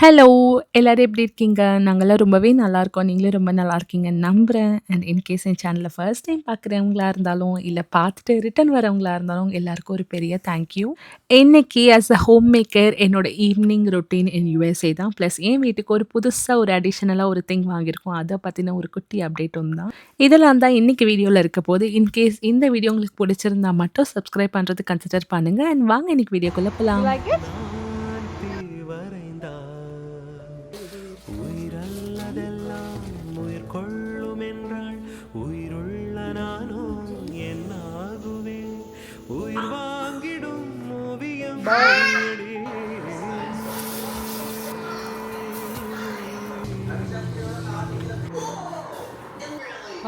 Hello! எல்லாரும் எப்படி இருக்கீங்க? நாங்கலாம் ரொம்பவே நல்லாயிருக்கோம் நீங்களும் ரொம்ப நல்லா இருக்கீங்கன்னு நம்புகிறேன் அண்ட் இன்கேஸ் என் சேனலில் ஃபர்ஸ்ட் டைம் பார்க்குறவங்களா இருந்தாலும், இல்லை பார்த்துட்டு ரிட்டர்ன் வரவங்களா இருந்தாலும், எல்லாருக்கும் ஒரு பெரிய தேங்க் யூ. இன்னைக்கு ஆஸ் அ ஹோம் மேக்கர் என்னோட ஈவினிங் ரொட்டீன் இன் யுஎஸ்ஏ தான். ப்ளஸ் என் வீட்டுக்கு ஒரு புதுசாக ஒரு அடிஷ்னலாக ஒரு திங் வாங்கியிருக்கோம். அதை பற்றின ஒரு குட்டி அப்டேட்டும் தான். இதெல்லாம் தான் இன்னைக்கு வீடியோவில் இருக்க போது. இன்கேஸ் இந்த வீடியோ உங்களுக்கு பிடிச்சிருந்தா மட்டும் சப்ஸ்கிரைப் பண்ணுறது கன்சிடர் பண்ணுங்க. அண்ட் வாங்க இன்னைக்கு வீடியோக்குள்ளே போலாம்.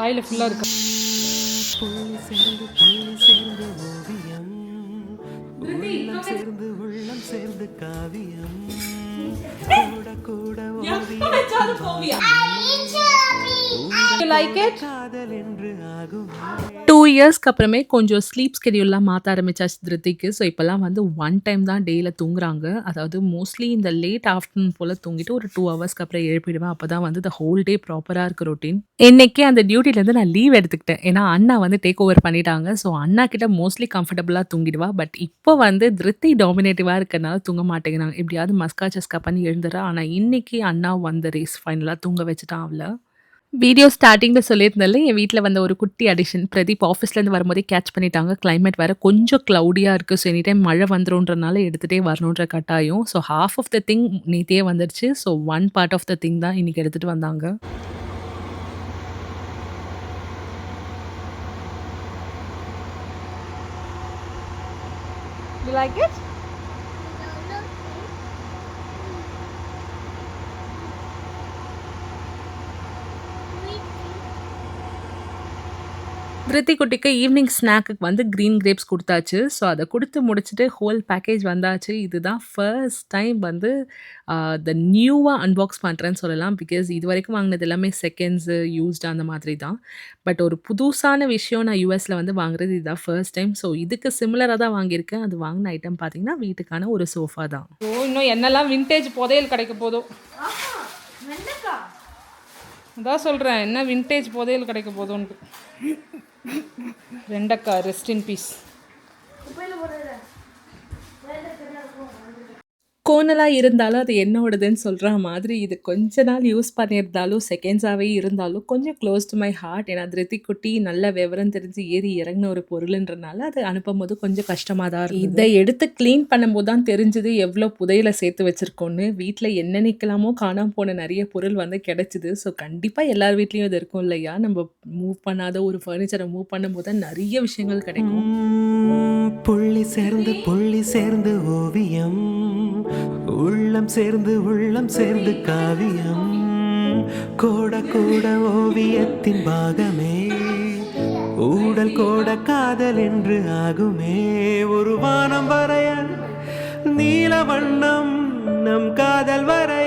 வாயில் ஃபுல்லாக இருக்கு. சேர்ந்து உள்ளம் சேர்ந்து உள்ளம் சேர்ந்து காவியம். கூட கூட ஓவியம். யூ லைக் இட் இயர்ஸ்க்கு அப்புறமே கொஞ்சம் ஸ்லீப் ஸ்கெடியூல்லாம் மாற்ற ஆரம்பிச்சாச்சு திருத்திக்கு. ஸோ இப்போல்லாம் வந்து ஒன் டைம் தான் டேயில் தூங்குறாங்க. அதாவது மோஸ்ட்லி இந்த லேட் ஆஃப்டர்நூன் போல் தூங்கிட்டு ஒரு டூ ஹவர்ஸ்க்கு அப்புறம் எழுப்பிடுவேன். அப்பதான் வந்து த ஹோல் டே ப்ராப்பராக இருக்க ரொட்டீன். இன்னைக்கே அந்த டியூட்டிலேருந்து நான் லீவ் எடுத்துக்கிட்டேன். ஏன்னா அண்ணா வந்து டேக் ஓவர் பண்ணிட்டாங்க. ஸோ அண்ணா கிட்ட மோஸ்ட்லி கம்ஃபர்டபுளாக தூங்கிடுவா. பட் இப்போ வந்து திருத்தி டாமினேட்டிவாக இருக்கிறனால தூங்க மாட்டேங்கிறாங்க. எப்படியாவது மஸ்கா சஸ்கா பண்ணி எழுந்துறா. ஆனால் இன்னைக்கு அண்ணா வந்த ரேஸ் ஃபைனலாக தூங்க வச்சுட்டான் அவளை வீடியோ ஸ்டார்டிங்கில் சொல்லியிருந்தால என் வீட்டில் வந்த ஒரு குட்டி அடிஷன். பிரதீப் ஆஃபீஸ்லேருந்து வரும்போதே கேட்ச் பண்ணிட்டாங்க. கிளைமேட் வேறு கொஞ்சம் க்ளவுடியாக இருக்குது ஸோ எனி டைம் மழை வந்துடும்ன்றனால எடுத்துகிட்டே வரணுன்ற கட்டாயம். So half of the thing நேத்தியே வந்துருச்சு. So one part of the thing தான் இன்றைக்கி எடுத்துகிட்டு வந்தாங்க. You like it? திருத்தி குட்டிக்கு ஈவினிங் ஸ்நாக்குக்கு வந்து கிரீன் கிரேப்ஸ் குடுத்தாச்சு. ஸோ அத குடுத்து முடிச்சுட்டு ஹோல் பேக்கேஜ் வந்தாச்சு. இதுதான் ஃபர்ஸ்ட் டைம் வந்து த நியூவா அன்பாக்ஸ் பண்றேன்னு சொல்லலாம். பிகாஸ் இதுவரைக்கும் வாங்குனது எல்லாமே செகண்ட்ஸு, யூஸ்டு அந்த மாதிரி தான். பட் ஒரு புதுசான விஷயம் நான் யுஎஸ்ல வந்து வாங்குறது இதுதான் ஃபர்ஸ்ட் டைம். ஸோ இதுக்கு சிமிலரா தான் வாங்கியிருக்கேன். அது வாங்குன ஐட்டம் பார்த்தீங்கன்னா, வீட்டுக்கான ஒரு சோஃபா தான். ஓ இன்னும் என்னெல்லாம் விண்டேஜ் புதையல் கிடைக்க போதோ அதான் சொல்கிறேன் என்ன விண்டேஜ் புதையல் கிடைக்க போதோன்ட்டு வெண்டைக்காய் ரெஸ்ட் இன் பீஸ் கோணலா இருந்தாலும் அது என்னோடதுன்னு சொல்ற மாதிரி இது கொஞ்ச நாள் யூஸ் பண்ணியிருந்தாலும், செகண்ட்ஸாவே இருந்தாலும் கொஞ்சம் க்ளோஸ் டூ மை ஹார்ட். ஏன்னா திருத்தி குட்டி நல்ல விவரம் தெரிஞ்சு ஏறி இறங்குன ஒரு பொருளுன்றனால, அது அனுப்பும்போது கொஞ்சம் கஷ்டமா தான் இருந்தது. இத எடுத்து கிளீன் பண்ணும்போது தான் தெரிஞ்சது எவ்ளோ புதையல சேர்த்து வச்சிருக்கோம்னு. வீட்ல என்னென்னைக்கெல்லாமோ காணாம போன நெறைய பொருள் வந்து கிடைச்சது. ஸோ கண்டிப்பா எல்லார் வீட்லயும் இது இருக்கும் இல்லையா? நம்ம மூவ் பண்ணாத ஒரு ஃபர்னிச்சர மூவ் பண்ணும்போது தான் நெறைய விஷயங்கள் கிடைக்கும். புள்ளி சேர்ந்து புள்ளி சேர்ந்து ஓவியம் உள்ளம் சேர்ந்து உள்ளம் சேர்ந்து காவியம். கோட கூட ஓவியத்தின் பாகமே. ஊடல் கோட காதல் என்று ஆகுமே. ஒரு வானம் வரைய நீல வண்ணம் நம் காதல் வரைய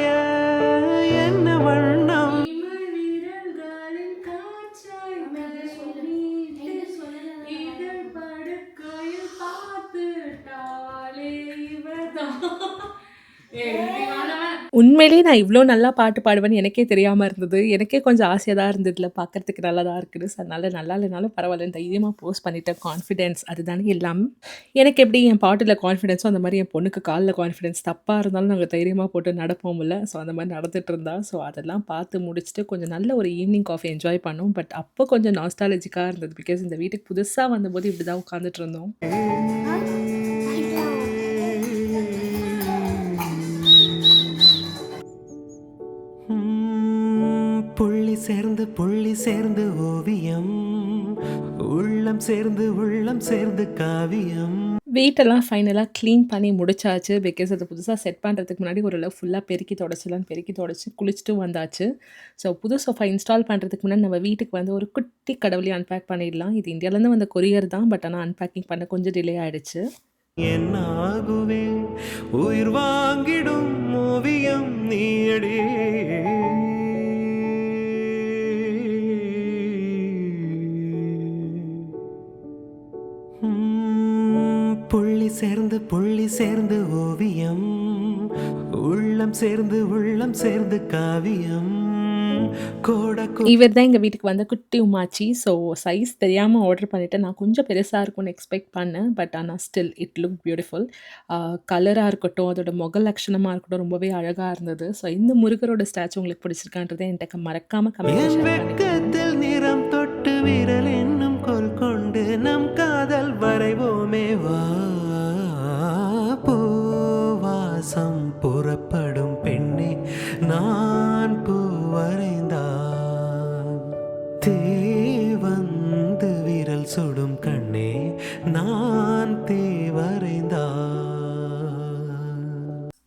உண்மையிலேயே நான் இவ்வளோ நல்லா பாட்டு பாடுவேன்னு எனக்கே தெரியாமல் இருந்தது. எனக்கே கொஞ்சம் ஆசையாக தான் இருந்ததுல பார்க்கறதுக்கு நல்லா தான் இருக்குது ஸோ அதனால் நல்லா இல்லைனாலும் பரவாயில்ல தைரியமாக போஸ்ட் பண்ணிட்டேன். கான்ஃபிடென்ஸ் அதுதானே எல்லாம். எனக்கு எப்படி என் பாட்டில் கான்ஃபிடென்ஸோ அந்த மாதிரி என் பொண்ணுக்கு காலில் கான்ஃபிடென்ஸ் தப்பாக இருந்தாலும் நாங்கள் தைரியமாக போட்டு நடப்போம்ல. ஸோ அந்த மாதிரி நடந்துட்டு இருந்தா. ஸோ அதெல்லாம் பார்த்து முடிச்சுட்டு கொஞ்சம் நல்ல ஒரு ஈவினிங் காஃபி என்ஜாய் பண்ணோம். பட் அப்போ கொஞ்சம் நாஸ்டாலஜிக்காக இருந்தது. பிகாஸ் இந்த வீட்டுக்கு புதுசாக வந்தபோது இப்படி தான் உட்காந்துட்டு இருந்தோம். சேர்ந்து புள்ளி சேர்ந்து ஓவியம் உள்ளம் சேர்ந்து உள்ளம் சேர்ந்து காவியம் வீட்டெல்லாம் ஃபைனலா கிளீன் பண்ணி முடிச்சாச்சு. பிகாஸ் அது புதுசா செட் பண்றதுக்கு முன்னாடி ஓரளவு ஃபுல்லா பெருக்கி தொடச்சிடலான்னு பெருக்கி தொடச்சு குளிச்சுட்டு வந்தாச்சு. ஸோ புது சோஃபா இன்ஸ்டால் பண்றதுக்கு முன்னாடி நம்ம வீட்டுக்கு வந்து ஒரு குட்டி கடவுளையும் அன்பேக் பண்ணிடலாம். இது இந்தியாலேருந்து வந்த கொரியர் தான். பட் ஆனா அன்பேக்கிங் பண்ண கொஞ்சம் டிலே ஆயிடுச்சு. என்னாகுவேன் உயிர் வாங்கிடும் ஓவியம் நீயடி புள்ளி சேர்ந்து புள்ளி சேர்ந்து ஓவியம். உள்ளம் சேர்ந்து உள்ளம் சேர்ந்து காவியம். இவர் தான் எங்கள் வீட்டுக்கு வந்த குட்டி உமாச்சி. ஸோ சைஸ் தெரியாமல் ஆர்டர் பண்ணிவிட்டேன் நான் கொஞ்சம் பெருசாக இருக்கும்னு எக்ஸ்பெக்ட் பண்ணேன். பட் ஆனால் ஸ்டில் இட் லுக் பியூட்டிஃபுல் கலராக இருக்கட்டும் அதோட முக லட்சணமாக இருக்கட்டும் ரொம்பவே அழகாக இருந்தது. ஸோ இந்த முருகரோட ஸ்டாச்சு உங்களுக்கு பிடிச்சிருக்கான்றதை என்கிட்ட மறக்காமல் கமெண்ட் நிறம் தொட்டு விரல் என்னும் கொல் கொண்டு நம் காதல் வரைவோமே.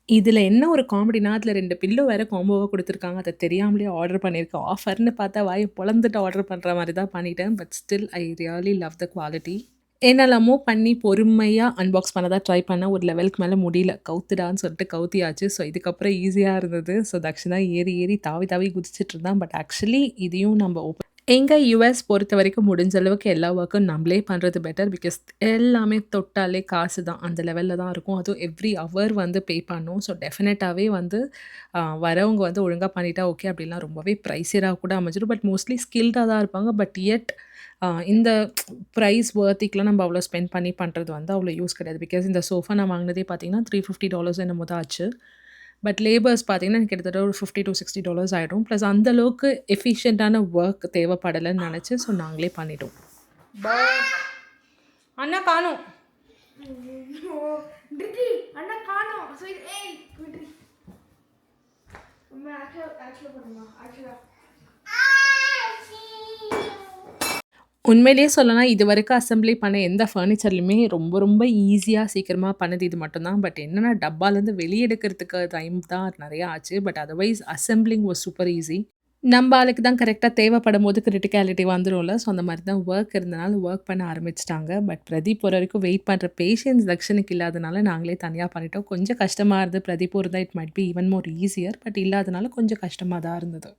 இதில் என்ன ஒரு காமெடினா அதில் ரெண்டு பில்லோ வேறு காம்போவாக கொடுத்துருக்காங்க. அதை தெரியாமலே ஆர்டர் பண்ணியிருக்கேன் ஆஃபர்னு பார்த்தா வாயை பொழந்துட்டு ஆர்டர் பண்ணுற மாதிரி தான் பண்ணிட்டேன். But still I really love the quality என்னெல்லாமோ பண்ணி பொறுமையாக அன்பாக்ஸ் பண்ண தான் ட்ரை பண்ணேன் ஒரு லெவலுக்கு மேலே முடியல. கவுத்துடான்னு சொல்லிட்டு கவுத்தியாச்சு. ஸோ இதுக்கப்புறம் ஈஸியாக இருந்தது. ஸோ தக்ஷனா ஏறி ஏறி தாவி தாவி குதிச்சிட்டு இருந்தான். பட் ஆக்சுவலி இதையும் நம்ம ஓப்பன் எங்கள் யூஎஸ் பொறுத்த வரைக்கும் முடிஞ்ச அளவுக்கு எல்லா ஒர்க்கும் நம்மளே பண்ணுறது பெட்டர் பிகாஸ் எல்லாமே தொட்டாலே காசு தான். அந்த லெவலில் தான் இருக்கும். அதுவும் எவ்ரி ஹவர் வந்து பே பண்ணும். ஸோ டெஃபினட்டாகவே வந்து வரவங்க வந்து ஒழுங்காக பண்ணிட்டா ஓகே அப்படிலாம் ரொம்பவே ப்ரைஸியராக கூட அமைஞ்சிடும் பட் மோஸ்ட்லி ஸ்கில்டாக தான் இருப்பாங்க. பட் எட் இந்த ப்ரைஸ் வேர்த்திக்கெலாம் நம்ம அவ்வளோ ஸ்பெண்ட் பண்ணி பண்ணுறது வந்து அவ்வளோ யூஸ் கிடையாது. பிகாஸ் இந்த சோஃபா நான் வாங்கினதே பார்த்தீங்கன்னா த்ரீ ஃபிஃப்டி டாலர்ஸ் என்னமோ தான் ஆச்சு. பட் லேபர்ஸ் பார்த்தீங்கன்னா எனக்கு கிட்டத்தட்ட ஒரு ஃபிஃப்டி டு சிக்ஸ்டி டாலர்ஸ் ஆகிடும் ப்ளஸ் அந்தளவுக்கு எஃபிஷியண்ட்டான ஒர்க் தேவைப்படலைன்னு நினச்சி ஸோ நாங்களே பண்ணிட்டோம். அண்ணா காணும். அண்ணா காணோம். ஆக்சுவலாக பண்ணுமா ஆக்சுவலாக உண்மையிலேயே சொல்லணும்னா இது வரைக்கும் அசெம்பிளி பண்ண எந்த ஃபர்னிச்சர்லையுமே ரொம்ப ரொம்ப ஈஸியாக சீக்கிரமாக பண்ணது இது மட்டும்தான். பட் என்னென்னா டப்பாலேருந்து வெளியே எடுக்கிறதுக்கு டைம் தான் நிறையா ஆச்சு. But otherwise assembling was super easy நம்ம ஆளுக்கு தான் கரெக்டாக தேவைப்படும் போது கிரிட்டிகாலிட்டி வந்துடும்ல ஸோ அந்த மாதிரி தான் ஒர்க் இருந்தனால ஒர்க் பண்ண ஆரம்பிச்சிட்டாங்க. பட் பிரதீப் ஒரு வரைக்கும் வெயிட் பண்ணுற பேஷன்ஸ் தக்ஷனுக்கு இல்லாதனால நாங்களே தனியாக பண்ணிட்டோம். கொஞ்சம் கஷ்டமாக இருந்தது. பிரதீப் ஒரு தான் it might be even more easier but இல்லாதனால கொஞ்சம் கஷ்டமாக தான் இருந்தது.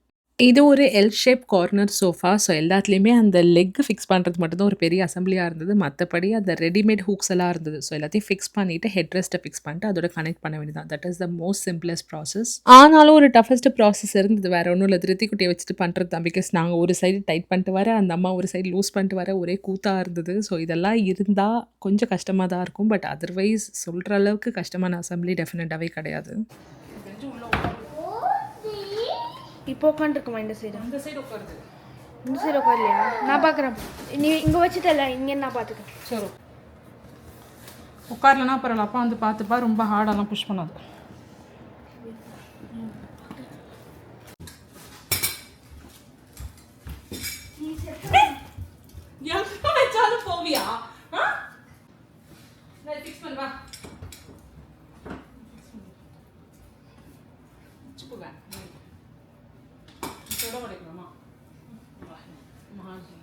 இது ஒரு L shape corner sofa so எல்லாத்துலேயுமே அந்த லெக் ஃபிக்ஸ் பண்ணுறது மட்டும்தான் ஒரு பெரிய அசம்பிளியாக இருந்தது. மற்றபடி அந்த ரெடிமேட் ஹூக்ஸ் எல்லாம் இருந்தது. ஸோ எல்லாத்தையும் ஃபிக்ஸ் பண்ணிவிட்டு ஹெட் ரெஸ்ட்டை ஃபிக்ஸ் பண்ணிட்டு அதோட கனெக்ட் பண்ண வேண்டியதான் that is the most simplest process ஆனாலும் ஒரு டஃபஸ்ட் ப்ராசஸ் இருந்தது. வேறு ஒன்றும் இல்லை. திருத்தி குட்டியை வச்சுட்டு பண்ணுறது தான். பிகாஸ் நாங்கள் ஒரு சைடு டைட் பண்ணிட்டு வர அந்த அம்மா ஒரு சைடு லூஸ் பண்ணிட்டு வர ஒரே கூத்தாக இருந்தது. ஸோ இதெல்லாம் இருந்தால் கொஞ்சம் கஷ்டமாக தான் இருக்கும். பட் அதர்வைஸ் சொல்கிற அளவுக்கு கஷ்டமான அசம்பிளி டெஃபினட்டாகவே கிடையாது. இப்போ உட்காந்துருக்குமா இந்த சைடு அந்த சைடு உட்காருது. இந்த சைடு உட்காரலையா? நான் பார்க்குறேன் நீ இங்கே வச்சுட்டல இங்கே நான் பார்த்துக்கிறேன் சரி. உட்காரலன்னா பரவாயில்ல அப்பா வந்து பார்த்துப்பா ரொம்ப ஹார்டெல்லாம் புஷ் பண்ணாது எங்க வச்சாலும் போவியா ஃபிக்ஸ் பண்ணுவா வச்சுக்குவேன் தொட உடைக்கலாமா மகாஜி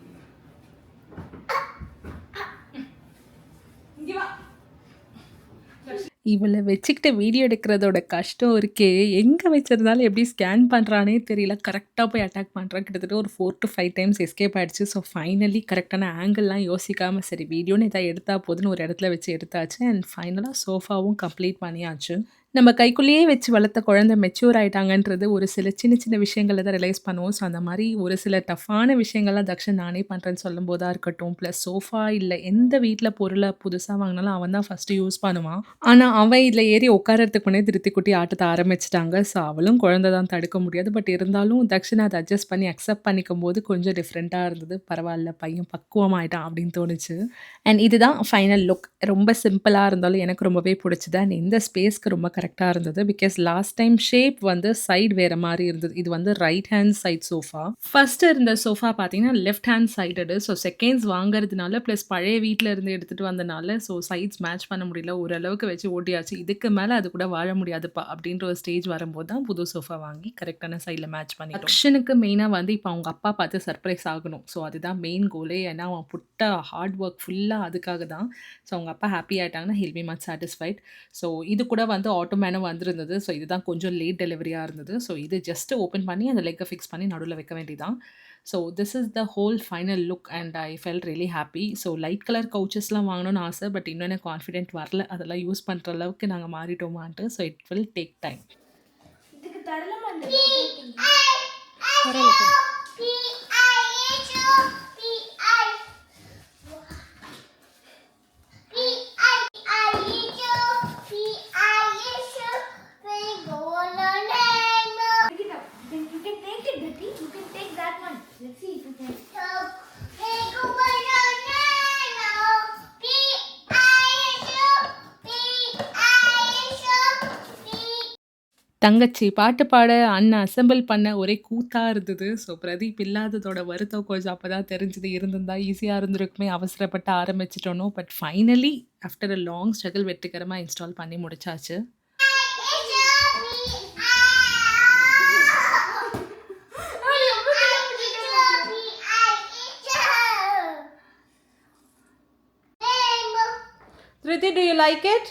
இங்கே வா இவளை வச்சுக்கிட்டு வீடியோ எடுக்கிறதோட கஷ்டம் இருக்கே. எங்கே வச்சிருந்தாலும் எப்படி ஸ்கேன் பண்ணுறானே தெரியல. கரெக்டாக போய் அட்டாக் பண்ணுறான் கிட்டத்தட்ட ஒரு four to five times escape ஆயிடுச்சு. ஸோ ஃபைனலி கரெக்டான ஆங்கிள்லாம் யோசிக்காமல் சரி வீடியோன்னு இதாக எடுத்தால் போதுன்னு ஒரு இடத்துல வச்சு எடுத்தாச்சு. அண்ட் ஃபைனலாக சோஃபாவும் கம்ப்ளீட் பண்ணியாச்சு. நம்ம கைக்குள்ளேயே வச்சு வளர்த்த குழந்தை மெச்சூர் ஆகிட்டாங்கன்றது ஒரு சில சின்ன சின்ன விஷயங்களை தான் ரிலைஸ் பண்ணுவோம். ஸோ அந்த மாதிரி ஒரு சில டஃப்பான விஷயங்கள்லாம் தக்ஷன் நானே பண்ணுறேன்னு சொல்லும்போதா இருக்கட்டும் ப்ளஸ் சோஃபா இல்லை எந்த வீட்டில் பொருளை புதுசாக வாங்கினாலும் அவன் தான் ஃபஸ்ட்டு யூஸ் பண்ணுவான். ஆனால் அவன் இதில் ஏறி உட்காரத்துக்கு முன்னே திருத்தி குட்டி ஆட்டத்தை ஆரம்பிச்சிட்டாங்க. ஸோ அவளும் குழந்தை தான் தடுக்க முடியாது. பட் இருந்தாலும் தக்ஷன் அதை அட்ஜஸ்ட் பண்ணி அக்செப்ட் பண்ணிக்கும் போது கொஞ்சம் டிஃப்ரெண்ட்டாக இருந்தது. பரவாயில்ல பையன் பக்குவமாயிட்டான் அப்படின்னு தோணுச்சு. அண்ட் இதுதான் ஃபைனல் லுக் ரொம்ப சிம்பிளாக இருந்தாலும் எனக்கு ரொம்பவே பிடிச்சது. அண்ட் இந்த ஸ்பேஸ்க்கு ரொம்ப கரெக்ட் கரெக்டாக இருந்தது. பிகாஸ் லாஸ்ட் டைம் ஷேப் வந்து சைடு வேறு மாதிரி இருந்தது. இது வந்து right hand side sofa first இருந்த சோஃபா பார்த்தீங்கன்னா left hand side so seconds வாங்குறதுனால ப்ளஸ் பழைய வீட்டில் இருந்து எடுத்துகிட்டு வந்தனால ஸோ சைட்ஸ் மேட்ச் பண்ண முடியல. ஓரளவுக்கு வச்சு ஓட்டியாச்சு. இதுக்கு மேலே அது கூட வாழ முடியாதுப்பா. அப்படின்ற ஒரு ஸ்டேஜ் வரும்போது தான் புது சோஃபா வாங்கி கரெக்டான சைடில் மேட்ச் பண்ணி அக்ஷனுக்கு மெயினாக வந்து இப்போ அவங்க அப்பா பார்த்து சர்ப்ரைஸ் ஆகணும். ஸோ அதுதான் மெயின் கோலே ஏன்னா அவன் புட்ட ஹார்ட் ஒர்க் ஃபுல்லாக அதுக்காக தான். ஸோ அவங்க அப்பா happy ஆகிட்டாங்கன்னா he'll be much satisfied so இது கூட வந்து ஆட்டோ ஆட்டோமேனும் வந்திருந்தது. ஸோ இதுதான் கொஞ்சம் லேட் டெலிவரியாக இருந்தது. ஸோ இது ஜஸ்ட் ஓப்பன் பண்ணி அந்த லெக்கை ஃபிக்ஸ் பண்ணி நடுவில் வைக்க வேண்டியதான் so this is the whole final look and I feel really happy so light colour கவுச்சஸ்லாம் வாங்கணும்னு ஆசை பட் இன்னும் எனக்கு கான்ஃபிடென்ட் வரல. அதெல்லாம் யூஸ் பண்ணுற அளவுக்கு நாங்கள் மாறிட்டோமான்ட்டு so it will take time தங்கச்சி பாட்டு பாட அண்ணன் அசெம்பிள் பண்ண ஒரே கூத்தா இருந்தது. ஸோ பிரதீப் இல்லாததோட வருத்தம் கொஞ்சம் அப்பதான் தெரிஞ்சது. இருந்திருந்தா ஈஸியா இருந்திருக்குமே அவசரப்பட்டு ஆரம்பிச்சுட்டோனோ. But finally after a long struggle வெற்றிகரமா இன்ஸ்டால் பண்ணி முடிச்சாச்சு. Triti, do you like it?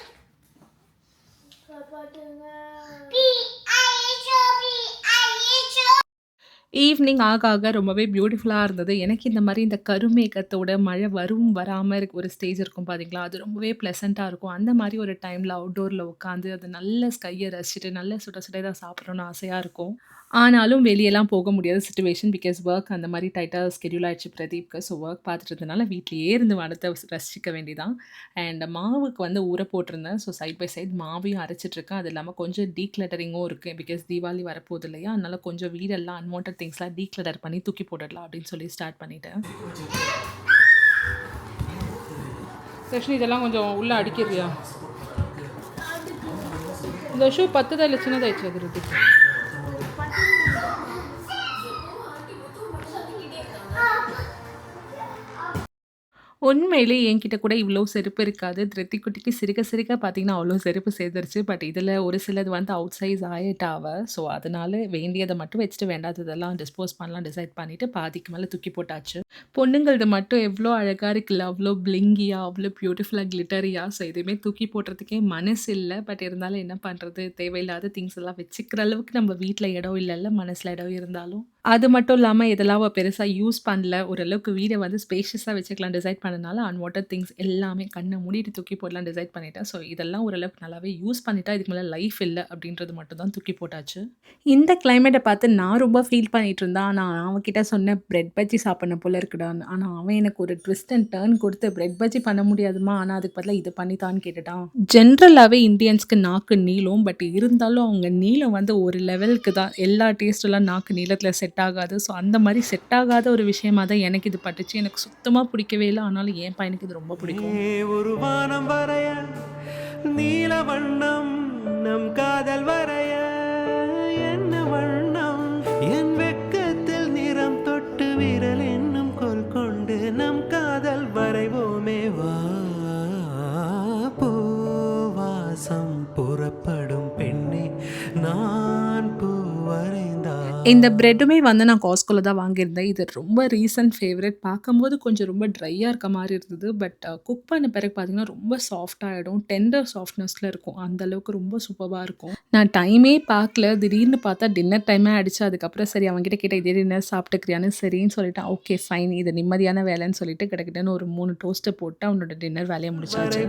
Evening ஆக ஆக ரொம்பவே பியூட்டிஃபுல்லாக இருந்தது. எனக்கு இந்த மாதிரி இந்த கருமேகத்தோட மழை வரும், வராமல் இருக்க ஒரு ஸ்டேஜ் இருக்கும் பார்த்தீங்களா? அது ரொம்பவே ப்ளசண்ட்டாக இருக்கும். அந்த மாதிரி ஒரு டைமில் அவுட்டோரில் உட்காந்து அது நல்ல ஸ்கையை ரசிச்சுட்டு, நல்ல சுட சுட ஏதாவது சாப்பிடணும்னு ஆசையாக இருக்கும். ஆனாலும் வெளியெல்லாம் போக முடியாத சுச்சுவேஷன் பிகாஸ் ஒர்க் அந்த மாதிரி டைட்டாக ஸ்கெட்யூல் ஆகிடுச்சு பிரதீப்க்கு. ஸோ ஒர்க் பார்த்துட்டு வீட்டிலேயே இருந்து வளர்த்த ரசிக்க வேண்டியதான். அண்ட் மாவுக்கு வந்து ஊற போட்டிருந்தேன். ஸோ சைட் பை சைட் மாவையும் அரைச்சிட்டுருக்கேன். அது இல்லாமல் கொஞ்சம் டீக்ளட்டரிங்கும் இருக்குது பிகாஸ் தீபாவளி வரப்போகுது இல்லையா? அதனால் கொஞ்சம் வீடெல்லாம் அன்வான்ட் திங்ஸ்லாம் டீக்ளட்டர் பண்ணி தூக்கி போட்டுடலாம் அப்படின்னு சொல்லி ஸ்டார்ட் பண்ணிட்டேன். தர்ஷினி இதெல்லாம் கொஞ்சம் உள்ளே அடிக்கிறியா இந்த ஷூ பத்துதா இல்லை சின்னதாயிடுச்சு அது உண்மையிலே என்கிட்ட கூட இவ்வளோ செருப்பு இருக்காது. திருத்தி குட்டிக்கு சிறுக சிறுக பார்த்தீங்கன்னா, அவ்வளோ செருப்பு சேர்ந்துருச்சு. பட் இதில் ஒரு சிலது வந்து அவுட் சைஸ் ஆகிட்டாவ ஸோ அதனால வேண்டியதை மட்டும் வச்சுட்டு வேண்டாததெல்லாம் டிஸ்போஸ் பண்ணலாம் டிசைட் பண்ணிட்டு பாதிக்கு மேலே தூக்கி போட்டாச்சு. பொண்ணுங்களது மட்டும் எவ்வளோ அழகாக இருக்குல்ல. அவ்வளோ பிளிங்கியா, அவ்வளோ பியூட்டிஃபுல்லாக கிளிட்டரியா. ஸோ எதுவுமே தூக்கி போடுறதுக்கே மனசு இல்லை பட் இருந்தாலும் என்ன பண்ணுறது தேவையில்லாத திங்ஸ் எல்லாம் வச்சுக்கிற அளவுக்கு நம்ம வீட்டில் இடம் இல்லைல்ல மனசில் இடம் இருந்தாலும். அது மட்டும் இல்லாம இதெல்லாம் அவ பெருசா யூஸ் பண்ணல. ஓரளவுக்கு வீட வந்து ஸ்பேஷியஸா வச்சுக்கலாம் டிசைட் பண்ணனால அன்வான்டட் திங்ஸ் எல்லாமே கண்ண மூடிட்டு தூக்கி போடலாம் டிசைட் பண்ணிட்டேன். ஸோ இதெல்லாம் ஓரளவுக்கு நல்லாவே யூஸ் பண்ணிட்டா, இதுக்கு மேல லைஃப் இல்ல அப்படின்றது மட்டும் தான் தூக்கி போட்டாச்சு. இந்த கிளைமேட்ட பார்த்து நான் ரொம்ப ஃபீல் பண்ணிட்டு இருந்தேன். ஆனா அவன்கிட்ட சொன்னேன் பிரெட் பஜ்ஜி சாப்பிடணும் போல இருக்குடான்னு. ஆனா அவன் எனக்கு ஒரு ட்விஸ்ட் அண்ட் டர்ன் குடுத்து பிரெட் பஜ்ஜி பண்ண முடியாதும்மா. ஆனா அதுக்கு பதிலா இது பண்ணி தான்னு கேட்டுட்டான். ஜென்ரலாவே இந்தியன்ஸ்க்கு நாக்கு நீளும். பட் இருந்தாலும் அவங்க நீளம் வந்து ஒரு லெவலுக்கு தான். எல்லா டேஸ்ட்லாம் நாக்கு நீளத்தில செட் செட் ஆகாது. ஸோ அந்த மாதிரி செட் ஆகாத ஒரு விஷயமா தான் எனக்கு இது பட்டுச்சு. எனக்கு சுத்தமாக பிடிக்கவே இல்லை ஆனாலும் என் பையனுக்கு இது ரொம்ப பிடிக்கும். ஒரு வானம் வரைய நீல வண்ணம் நம் காதல் வரைய என்ன வண்ணம் என் வெக்கத்தில் நிறம் தொட்டு விரல் என்னும் கொல் கொண்டு நம் காதல் வரைவோமே வா பூவாசம் இந்த பிரெட்டுமே வந்து நான் காஸ்ட்கோல தான் வாங்கியிருந்தேன். இது ரொம்ப ரீசன்ட் ஃபேவரட் பார்க்கும்போது கொஞ்சம் ரொம்ப ட்ரையாக இருக்க மாதிரி இருந்தது. பட் குக் பண்ண பிறகு பார்த்தீங்கன்னா, ரொம்ப சாஃப்டாகிடும் டெண்டர் சாஃப்ட்னஸில் இருக்கும். அந்த அளவுக்கு ரொம்ப சூப்பராக இருக்கும். நான் டைமே பார்க்கல. திடீர்னு பார்த்தா டின்னர் டைமே ஆயிடுச்சு. அதுக்கப்புறம் சரி அவன்கிட்ட கேட்டேன் இதே டின்னர் சாப்பிட்டுக்கிறியான்னு. சரின்னு சொல்லிட்டேன் ஓகே ஃபைன். இது நிம்மதியான வேலைன்னு சொல்லிட்டு கிடக்கிட்டன்னு ஒரு மூணு டோஸ்ட்டை போட்டு அவனோட டின்னர் வேலையை முடிச்சாச்சு.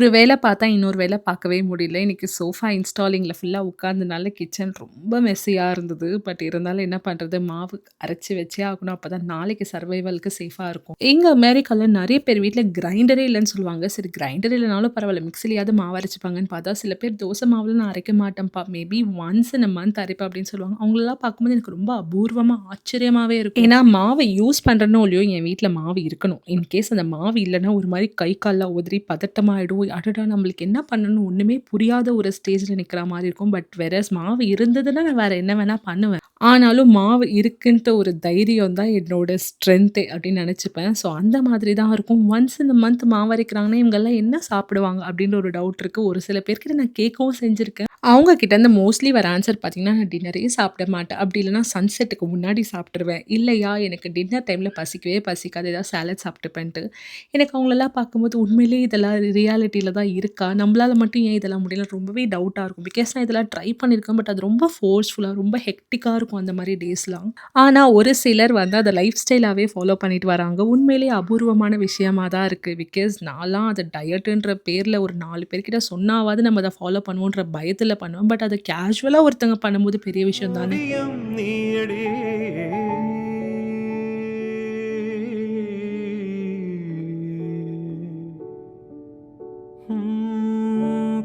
ஒரு வேலை பார்த்தா, இன்னொரு வேலை பார்க்கவே முடியல. இன்னைக்கு சோஃபா இன்ஸ்டாலிங்கில் ஃபுல்லாக உட்காந்தனால கிச்சன் ரொம்ப மெஸ்ஸியாக இருந்தது. பட் இருந்தாலும் என்ன பண்ணுறது மாவு அரைச்சி வச்சே ஆகணும். அப்போ தான் நாளைக்கு சர்வைவலுக்கு சேஃபாக இருக்கும். எங்கள் அமெரிக்காவில் நிறைய பேர் வீட்டில் கிரைண்டரே இல்லைன்னு சொல்லுவாங்க. சரி கிரைண்டர் இல்லைனாலும் பரவாயில்ல மிக்சிலையாவது மாவு அரைச்சிப்பாங்கன்னு பார்த்தா, சில பேர் தோசை மாவில் நான் அரைக்க மாட்டேன்ப்பா. Maybe once in a month அரைப்பேன் அப்படின்னு சொல்லுவாங்க. அவங்களெல்லாம் பார்க்கும்போது எனக்கு ரொம்ப அபூர்வமாக ஆச்சரியமாகவே இருக்கும். ஏன்னா மாவை யூஸ் பண்ணுறனோ இல்லையோ, என் வீட்டில் மாவு இருக்கணும். இன்கேஸ் அந்த மாவு இல்லைன்னா ஒரு மாதிரி கை காலில் உதிரி பதட்டமாகிடும் அடடா! நம்மளுக்கு என்ன பண்ணணும் ஒன்றுமே புரியாத ஒரு ஸ்டேஜில் நிற்கிற மாதிரி இருக்கும். பட் வேறஸ் மாவு இருந்ததுன்னா நான் வேற என்ன வேணால் பண்ணுவேன். ஆனாலும் மாவு இருக்குன்ட்டு ஒரு தைரியம் தான் என்னோட ஸ்ட்ரென்த்தே அப்படின்னு நினச்சிப்பேன் ஸோ அந்த மாதிரி தான் இருக்கும். ஒன்ஸ் இந்த மந்த் மாவு இவங்கெல்லாம் என்ன சாப்பிடுவாங்க? அப்படின்ற ஒரு டவுட் இருக்குது ஒரு சில பேர்கிட்ட நான் கேட்கவும் செஞ்சுருக்கேன் அவங்கக்கிட்டேருந்து மோஸ்ட்லி வர ஆன்சர் பார்த்தீங்கன்னா, நான் டின்னரே சாப்பிட மாட்டேன். அப்படி இல்லைனா சன்செட்டுக்கு முன்னாடி சாப்பிட்ருவேன் இல்லையா எனக்கு டின்னர் டைமில் பசிக்கவே பசிக்காது. ஏதாவது சாலட் சாப்பிட்டுப்பேன்ட்டு. எனக்கு அவங்களெல்லாம் பார்க்கும்போது உண்மையிலேயே இதெல்லாம் ரியாலிட்டியில் தான் இருக்கா? நம்மளால் மட்டும் ஏன் இதெல்லாம் முடியல? ரொம்பவே டவுட்டாக இருக்கும். பிகாஸ் நான் இதெல்லாம் ட்ரை பண்ணியிருக்கேன். பட் அது ரொம்ப ஃபோர்ஸ்ஃபுல்லாக ரொம்ப ஹெக்டிக்காக இருக்கும் அந்த மாதிரி டேஸ்லாம். ஆனால் ஒரு சிலர் வந்து அதை லைஃப் ஸ்டைலாகவே ஃபாலோ பண்ணிட்டு வராங்க. உண்மையிலேயே அபூர்வமான விஷயமா தான் இருக்குது பிகாஸ் நான்லாம் அதை டயட்டுன்ற பேரில் ஒரு நாலு பேர்கிட்ட சொன்னாவது நம்ம அதை ஃபாலோ பண்ணுவோன்ற பயத்தில் பண்ணுவேன். பட் அதை கேஷுவலா ஒருத்தங்க பண்ணும்போது பெரிய விஷயம் தானே!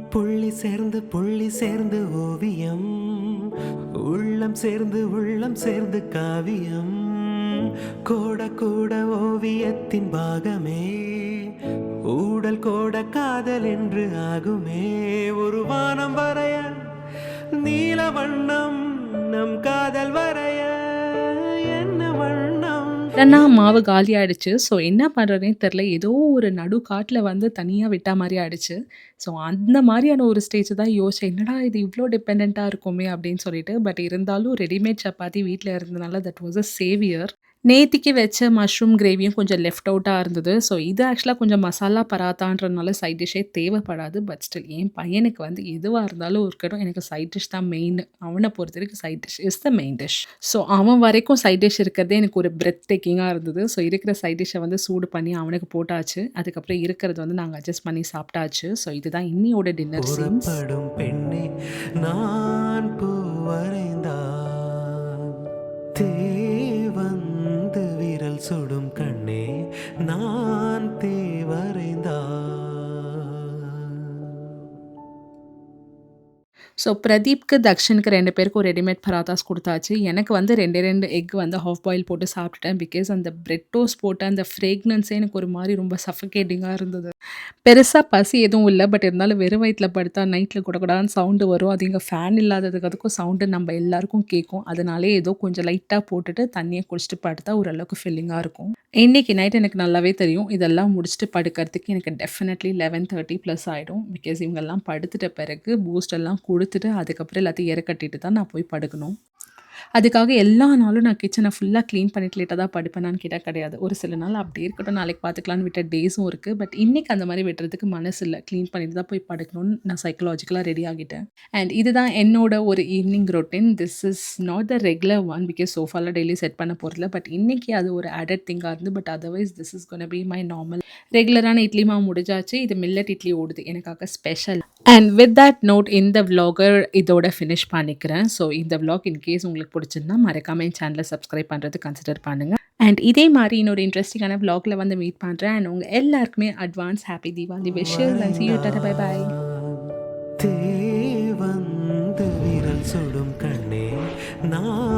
புள்ளி சேர்ந்து புள்ளி சேர்ந்து ஓவியம். உள்ளம் சேர்ந்து உள்ளம் சேர்ந்து காவியம். கூட கூட ஓவியத்தின் பாகமே. ஊடல் கோட காதல் என்று ஆகுமே. ஒரு வானம் வரைய வண்ணம் நம் காதல் வரைய என்ன வண்ணம் இல்லன்னா மாவு காலியாயிடுச்சு. ஸோ என்ன பண்ணுறதுனே தெரில ஏதோ ஒரு நடு காட்டில் வந்து தனியாக விட்டா மாதிரி ஆயிடுச்சு. ஸோ அந்த மாதிரியான ஒரு ஸ்டேஜ் தான் யோசிச்சேன். என்னடா இது இவ்வளோ டிபெண்ட்டாக இருக்குமே அப்படின்னு சொல்லிட்டு. பட் இருந்தாலும் ரெடிமேட் சப்பாத்தி வீட்டில் இருந்தனால தட் வாஸ் அ சேவியர். நேத்திக்கு வச்ச மஷ்ரூம் கிரேவியும் கொஞ்சம் லெஃப்ட் அவுட்டாக இருந்தது. ஸோ இது ஆக்சுவலாக கொஞ்சம் மசாலா பராத்தான்றனால சைட் டிஷ்ஷே தேவைப்படாது. பட் ஸ்டில் என் பையனுக்கு வந்து எதுவாக இருந்தாலும் இருக்கட்டும். எனக்கு சைட் டிஷ் தான் மெயின். பொறுத்த வரைக்கும் side dish is the main dish. So அவன் வரைக்கும் சைட் டிஷ் இருக்கிறதே எனக்கு ஒரு பிரெத் டேக்கிங்காக இருந்தது. ஸோ இருக்கிற சைட் டிஷ்ஷை வந்து சூடு பண்ணி அவனுக்கு போட்டாச்சு. அதுக்கப்புறம் இருக்கிறது வந்து நாங்கள் அட்ஜஸ்ட் பண்ணி சாப்பிட்டாச்சு. ஸோ இதுதான் இன்னியோட டின்னர் சீன்ஸ். பெண்ணே நான் பூ வரைந்தான் ஸோ பிரதீப்க்கு, தக்ஷனுக்கு ரெண்டு பேருக்கும் ரெடிமேட் பராத்தாஸ் கொடுத்தாச்சு எனக்கு வந்து 2 2 எக் வந்து ஹாஃப் பாயில் போட்டு சாப்பிட்டுட்டேன். பிகாஸ் அந்த பிரெட் டோஸ்ட் போட்ட அந்த ஃப்ரேக்னன்ஸே எனக்கு ஒரு மாதிரி ரொம்ப சஃபகேட்டிங்காக இருந்தது. பெருசாக பசி எதுவும் இல்லை பட் இருந்தாலும் வெறும் வயித்துல படுத்தா கூட கொடகொடான்னு சவுண்டு வரும். அது இங்கே ஃபேன் இல்லாததுக்கு அதுக்கும் சவுண்டு நம்ம எல்லாருக்கும் கேட்கும். அதனாலே ஏதோ கொஞ்சம் லைட்டாக போட்டுட்டு தண்ணியை குடிச்சிட்டு படுத்தா ஓரளவுக்கு ஃபில்லிங்காக இருக்கும். இன்னைக்கு நைட் எனக்கு நல்லாவே தெரியும். இதெல்லாம் முடிச்சுட்டு படுக்கிறதுக்கு எனக்கு டெஃபினெட்லி 11:30 பிளஸ் ஆயிடும். பிகாஸ் இவங்கெல்லாம் படுத்துட்ட பிறகு பூஸ்ட் எல்லாம் கொடுத்துட்டு அதுக்கப்புறம் எல்லாத்தையும் ஏற கட்டிட்டு தான் நான் போய் படுக்கணும். அதுக்காக எல்லா நாளும் நான் கிச்சனை ஃபுல்லாக க்ளீன் பண்ணிட்டு லேட்டாக தான் படுப்பேனான்னு கேட்டால் கிடையாது. ஒரு சில நாள் அப்படியே இருக்கட்டும். நாளைக்கு பார்த்துக்கலான்னு விட்ட டேஸும் இருக்குது பட் இன்றைக்கி அந்த மாதிரி விட்டுறதுக்கு மனசு இல்லை க்ளீன் பண்ணிட்டு தான் போய் படுக்கணும்னு நான் சைக்கலாஜிக்கலாக ரெடி ஆகிட்டேன். அண்ட் இதுதான் என்னோட ஒரு evening routine. This is not the regular one. Because சோஃபாவில் டெய்லி செட் பண்ண போகிறதில்ல பட் இன்றைக்கி அது ஒரு ஆடட் திங்காக இருந்து. But otherwise this is gonna be my normal. ரெகுலரான idli மாவு முடிஞ்சாச்சு. இது மில்லட் இட்லி ஓடுது. எனக்காக special. And with that note இந்த விலாகர் இதோட ஃபினிஷ் பண்ணிக்கிறேன். ஸோ இந்த விலாக் இன் கேஸ் உங்களுக்கு பிடிச்சிருந்தா மறக்காம என் சேனலை சப்ஸ்கிரைப் பண்ணுறது கன்சிடர் பண்ணுங்கள் அண்ட் இதே மாதிரி இன்னொரு இன்ட்ரெஸ்டிங்கான விலாகில் வந்து மீட் பண்ணுறேன் அண்ட் உங்கள் எல்லாருக்குமே advance happy Deepavali wishes and see you tata bye bye தேவந்து விரல் சுடும் கண்ணே நான்